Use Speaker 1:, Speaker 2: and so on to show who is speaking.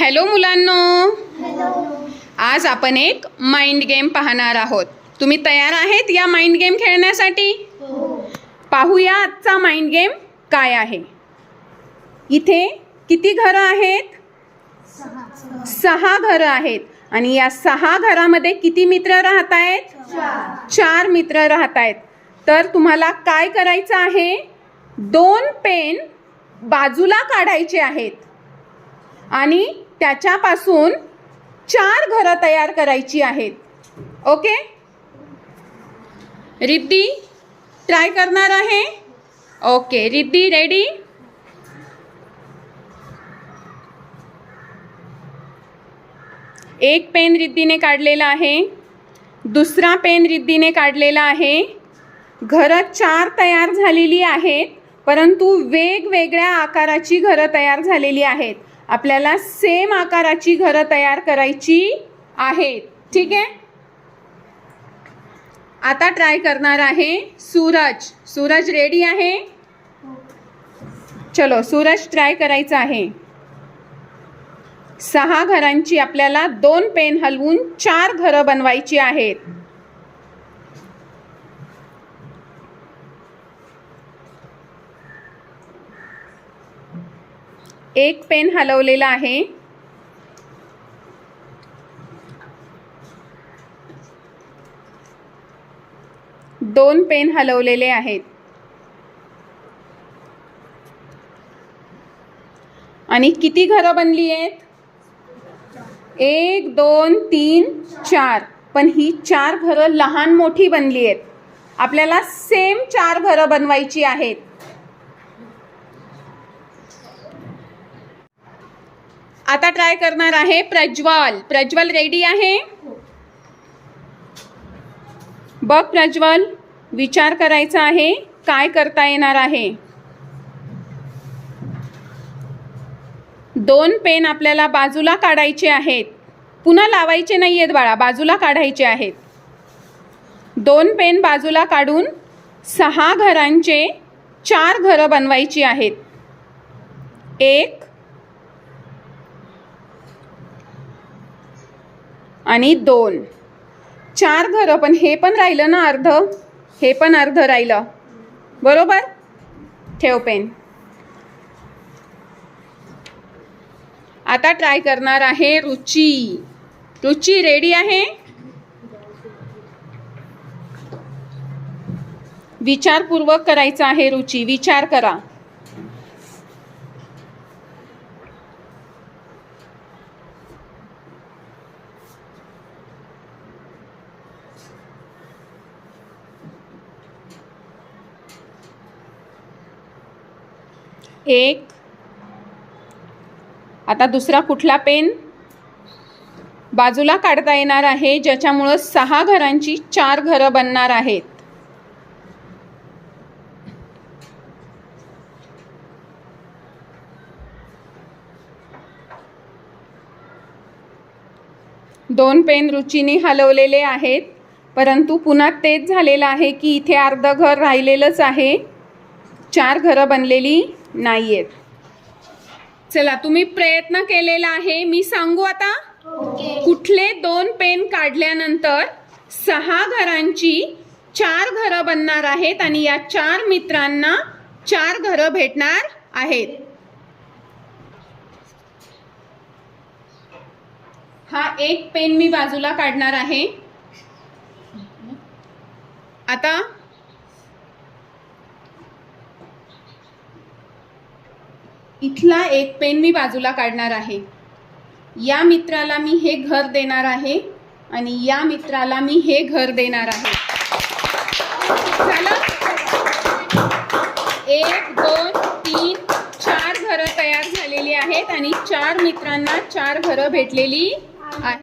Speaker 1: Hello मुलांनो. आज आपण एक माइंड गेम पाहणार आहोत. तुम्ही तयार आहेत या माइंड गेम खेळण्यासाठी? पाहूया आजचा माइंड गेम काय आहे. इथे किती घरं आहेत? सहा. घरं आहेत. आणि या सहा घरामध्ये किती मित्र राहत आहेत? चार मित्र राहत आहेत. तर तुम्हाला काय करायचं आहे? दोन पेन बाजूला काढायचे आहेत. आणि त्याच्यापासून चार घरं तयार करायची आहेत. ओके? रिद्धी ट्राय करणार आहे? ओके रिद्धी रेडी एक पेन रिद्धीने काढलेला आहे. दुसरा पेन रिद्धीने काढलेला आहे. घरं चार तयार झालेली आहेत परंतु वेगवेगळ्या आकाराची घरं तयार झालेली आहेत. आपल्याला सेम आकाराची घरं तयार करायची आहेत. ठीक आहे? आता ट्राय करणार आहे सूरज. सूरज रेडी आहे? चलो सूरज ट्राय करायचा आहे. सहा घरांची आपल्याला दोन पेन हलवून चार घरं बनवायची आहेत. एक पेन हलवलेला आहे. दोन पेन हलवलेले आहेत. आणि किती घरं बनली आहेत? एक दोन तीन चार. पण ही चार घरं लहान मोठी बनली आहेत. आपल्याला सेम चार घरं बनवायची आहेत. आता ट्राय करणार आहे प्रज्वल. प्रज्वल रेडी आहे? बघ प्रज्वल विचार करायचा आहे काय करता येणार आहे? दोन पेन आपल्याला बाजूला काढायचे आहेत. पुन्हा लावायचे नाही आहेत बाळा बाजूला काढायचे आहेत. दोन पेन बाजूला काढून सहा घरांचे चार घरं बनवायची आहेत. एक आणि दोन. चार घरं पण हे पण राहिलं ना अर्ध? हे पण अर्ध राहिलं. बरोबर? ठेव पेन. आता ट्राय करणार आहे रुची. रुची रेडी आहे? विचारपूर्वक करायचं आहे रुची. विचार करा. एक. आता दुसरा कुठला पेन? बाजूला काढता येणार आहे ज्याच्यामुळं सहा घरांची चार घरं बनणार आहेत. दोन पेन रुचीने हलवलेले आहेत परंतु पुन्हा तेच झालेलं आहे की इथे अर्ध घर राहिलेलंच आहे. चार घरं बनलेली नाही आहेत चला तुम्ही प्रयत्न केलेला आहे. मी सांगू आता. कुठले दोन पेन काढल्यानंतर सहा घरांची चार घरं बनणार आहेत आणि या चार मित्रांना चार घरं भेटणार आहेत. हा एक पेन मी बाजूला काढणार आहे. आता इथला एक पेन मी बाजूला काढणार आहे. या मित्राला मी हे घर देणार आहे आणि या मित्राला मी हे घर देणार आहे. एक दोन तीन चार घरं तयार झालेली आहेत आणि चार मित्रांना चार घरं भेटलेली आहेत.